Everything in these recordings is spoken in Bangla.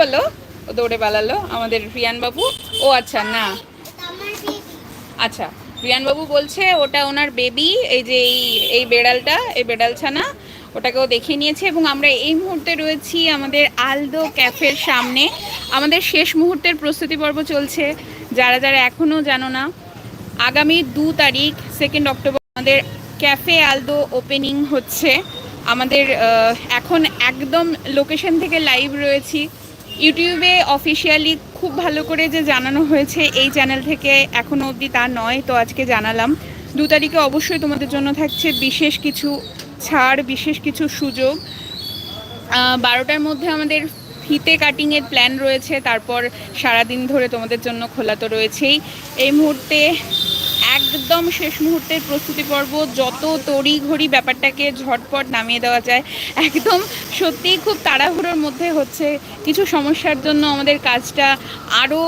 বলো, ও দৌড়ে পালালো, আমাদের রিয়ান বাবু। ও আচ্ছা না। আচ্ছা রিয়ান বাবু বলছে ওটা ওনার বেবি, এই যে এই এই বেড়ালটা, এই বেড়াল ছানা ওটাকেও দেখিয়ে নিয়েছে এবং আমরা এই মুহূর্তে রয়েছি আমাদের আলদো ক্যাফের সামনে। আমাদের শেষ মুহূর্তের প্রস্তুতি পর্ব চলছে। যারা যারা এখনও জানো না, আগামী দু তারিখ সেকেন্ড অক্টোবর আমাদের ক্যাফে আলদো ওপেনিং হচ্ছে। আমাদের এখন একদম লোকেশন থেকে লাইভ রয়েছি। ইউটিউবে অফিসিয়ালি খুব ভালো করে যে জানানো হয়েছে, এই চ্যানেল থেকে এখনও অবধি তা নয়, তো আজকে জানালাম। দু তারিখে অবশ্যই তোমাদের জন্য থাকছে বিশেষ কিছু ছাড়, বিশেষ কিছু সুযোগ। বারোটার মধ্যে আমাদের ফিতে কাটিংয়ের প্ল্যান রয়েছে, তারপর সারাদিন ধরে তোমাদের জন্য খোলা তো রয়েছেই। এই মুহূর্তে একদম শেষ মুহূর্তের প্রস্তুতি পর্ব, যত তড়ি ঘড়ি ব্যাপারটাকে ঝটপট নামিয়ে দেওয়া যায়, একদম সত্যিই খুব তাড়াহুড়োর মধ্যে হচ্ছে। কিছু সমস্যার জন্য আমাদের কাজটা আরও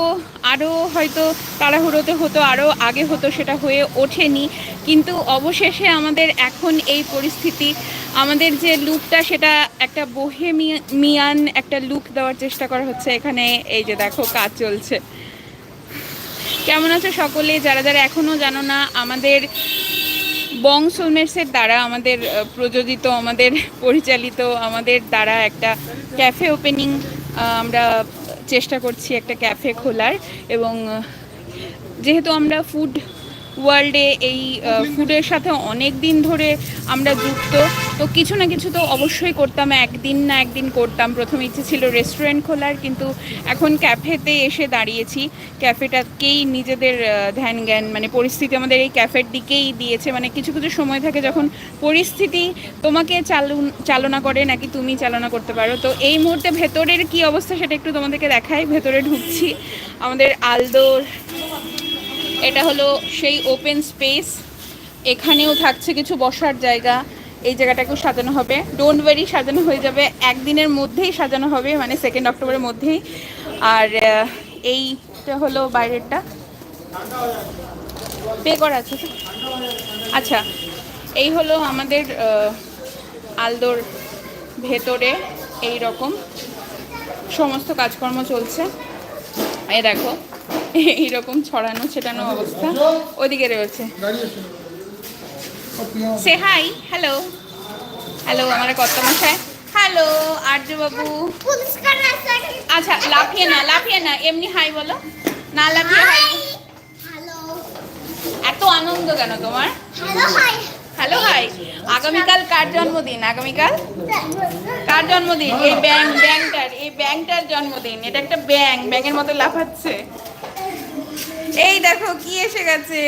আরও হয়তো তাড়াহুড়োতে হতো আরও আগে হতো সেটা হয়ে ওঠেনি। কিন্তু অবশেষে আমাদের এখন এই পরিস্থিতি, আমাদের যে লুকটা সেটা একটা বোহেমিয়ান একটা লুক দেওয়ার চেষ্টা করা হচ্ছে। এখানে এই যে দেখো, কাজ চলছে। কেমন আছো সকলে? যারা যারা এখনও জানো না, আমাদের বং দ্বারা আমাদের প্রযোজিত, আমাদের পরিচালিত, আমাদের দ্বারা একটা ক্যাফে ওপেনিং আমরা চেষ্টা করছি একটা ক্যাফে খোলার এবং যেহেতু আমরা ফুড ওয়ার্ল্ডে এই ফুডের সাথে অনেক দিন ধরে আমরা যুক্ত। তো কিছু না কিছু তো অবশ্যই করতাম, একদিন না একদিন করতাম। প্রথমে ইচ্ছে ছিল রেস্টুরেন্ট খোলার, কিন্তু এখন ক্যাফেতে এসে দাঁড়িয়েছি। ক্যাফেটাকেই নিজেদের ধ্যান জ্ঞান মানে পরিস্থিতি আমাদের এই ক্যাফের দিকেই দিয়েছে। মানে কিছু কিছু সময় থাকে যখন পরিস্থিতি তোমাকে চালু, চালনা করে, নাকি তুমি চালনা করতে পারো। তো এই মুহূর্তে ভেতরের কি অবস্থা সেটা একটু তোমাদেরকে দেখাই। ভেতরে ঢুকছি, আমাদের আলদোর এটা হলো সেই ওপেন স্পেস এখানেও থাকছে কিছু বসার জায়গা। এই জায়গাটাকেও সাজানো হবে। ডোন্ট ওয়ারি সাজানো হয়ে যাবে। একদিনের মধ্যেই সাজানো হবে মানে সেকেন্ড অক্টোবরের মধ্যেই। আর এইটা হলো বাইরেরটা। পে করা আছে আচ্ছা এই হলো আমাদের আলদোর ভেতরে এই রকম সমস্ত কাজকর্ম চলছে। এ দেখো। এইরকম ছড়ানো, ছেটানো অবস্থা। ওইদিকে রয়েছে। সে হাই হ্যালো হ্যালো আমার মশাই হ্যালো আর্যবাবু। আচ্ছা লাফিয়ে না লাফিয়ে না, এমনি হাই বলো। না লাফিয়ে হাই এত আনন্দ কেন তোমার? হ্যালো হাই আগামীকাল কার জন্মদিন? আগামীকাল? কার জন্মদিন? এই ব্যাং, ব্যাংটার, এই ব্যাংটার জন্মদিন। এটা একটা ব্যাং, ব্যাঙের মতো লাফাচ্ছে। এই দেখো, কি এসে গেছে?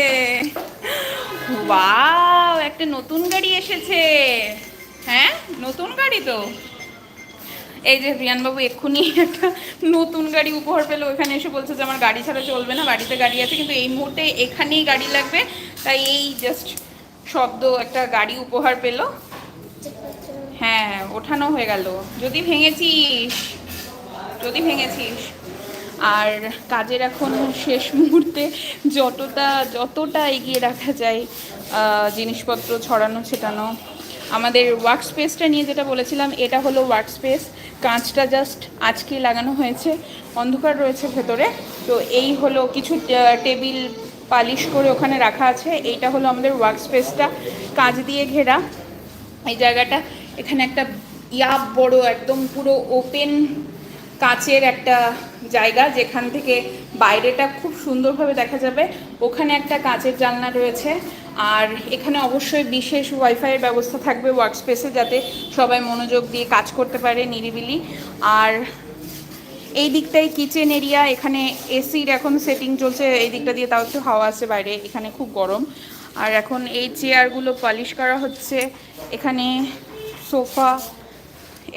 ওয়াও, একটা নতুন গাড়ি এসেছে। হ্যাঁ? নতুন গাড়ি তো? এই যে রিয়ানবাবু এক্ষুনি একটা নতুন গাড়ি উপহার পেল। ওখানে এসে বলছে যে, আমার গাড়ি ছাড়া চলবে না, বাড়িতে গাড়ি আছে, কিন্তু এই মুহূর্তে এখানেই গাড়ি লাগবে। তাই এই জাস্ট শব্দ, একটা গাড়ি উপহার পেল। হ্যাঁ ওঠানো হয়ে গেল। যদি ভেঙেছিস যদি ভেঙেছিস। আর কাজের এখন শেষ মুহূর্তে যতটা যতটা এগিয়ে রাখা যায় জিনিসপত্র ছড়ানো, ছেটানো, আমাদের ওয়ার্ক স্পেসটা নিয়ে যেটা বলেছিলাম, এটা হলো ওয়ার্ক স্পেস কাঁচটা জাস্ট আজকে লাগানো হয়েছে, অন্ধকার রয়েছে ভেতরে। তো এই হলো কিছু টেবিল পালিশ করে ওখানে রাখা আছে। এইটা হলো আমাদের ওয়ার্ক স্পেসটা কাঁচ দিয়ে ঘেরা। এই জায়গাটা, এখানে একটা ইয়াব বড়, একদম পুরো ওপেন কাচের একটা জায়গা যেখান থেকে বাইরেটা খুব সুন্দরভাবে দেখা যাবে। ওখানে একটা কাচের জানলা রয়েছে। আর এখানে অবশ্যই বিশেষ ওয়াইফাইয়ের ব্যবস্থা থাকবে ওয়ার্কস্পেসে যাতে সবাই মনোযোগ দিয়ে কাজ করতে পারে নিরিবিলি। আর এই দিকটাই কিচেন এরিয়া এখানে এসির এখন সেটিং চলছে। এই দিকটা দিয়ে তাও একটু হাওয়া আছে বাইরে, এখানে খুব গরম। আর এখন এই চেয়ারগুলো পালিশ করা হচ্ছে। এখানে সোফা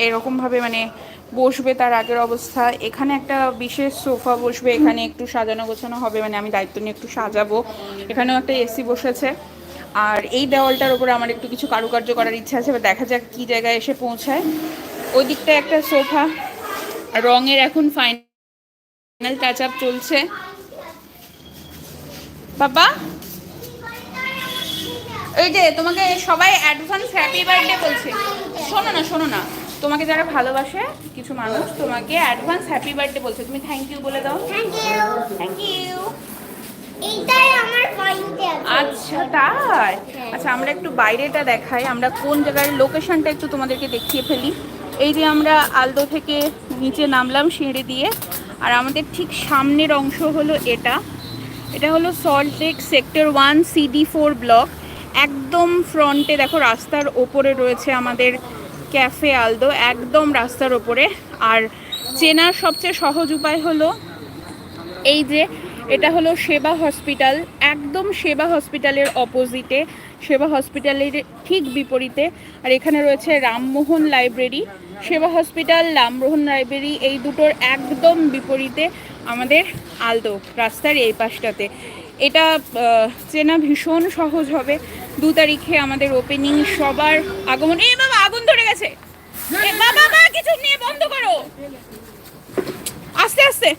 এরকমভাবে মানে বসবে তার আগের অবস্থা। এখানে একটা বিশেষ সোফা বসবে, এখানে একটু সাজানো গোছানো হবে মানে আমি দায়িত্ব নিয়ে একটু সাজাবো। এখানেও একটা এসি বসেছে। আর এই দেওয়ালটার উপরে আমার একটু কিছু কারুকার্য করার ইচ্ছা আছে বা দেখা যাক কী জায়গায় এসে পৌঁছায়। ওই দিকটায় একটা সোফা, রঙের এখন ফাইনাল টাচ আপ চলছে। বাবা? এই যে তোমাকে সবাই অ্যাডভান্স হ্যাপি বার্থডে বলছে। শোনো না শোনো না। তোমাকে যারা ভালোবাসে কিছু মানুষ তোমাকে অ্যাডভান্স হ্যাপি বার্থডে বলছে। তুমি থ্যাংক ইউ বলে দাও। থ্যাংক ইউ থ্যাংক ইউ এইটাই আমার পয়েন্টে আছে। আচ্ছা তাই? আচ্ছা আমরা একটু বাইরেটা দেখাই। আমরা কোন জায়গার লোকেশনটা একটু তোমাদেরকে দেখিয়ে ফেলি। এই যে আমরা আলদো থেকে নিচে নামলাম সিঁড়ি দিয়ে। আর আমাদের ঠিক সামনের অংশ হলো এটা। এটা হলো Salt Lake sector one CD four block একদম ফ্রন্টে দেখো রাস্তার ওপরে রয়েছে আমাদের ক্যাফে আলদো, একদম রাস্তার ওপরে। আর চেনার সবচেয়ে সহজ উপায় হলো এই যে, এটা হলো সেবা হসপিটাল। একদম সেবা হসপিটালের অপোজিটে। সেবা হসপিটালের ঠিক বিপরীতে। আর এখানে রয়েছে Rammohan library. Seva hospital, Rammohan library, এই দুটোর একদম বিপরীতে আমাদের আলদো রাস্তার এই পাশটাতে। এটা চেনা ভীষণ সহজ হবে। দু তারিখে আমাদের ওপেনিং সবার আগমন। এই বাবা, আগুন ধরে গেছে। বাবা কিছু নিয়ে বন্ধ করো। আস্তে আস্তে।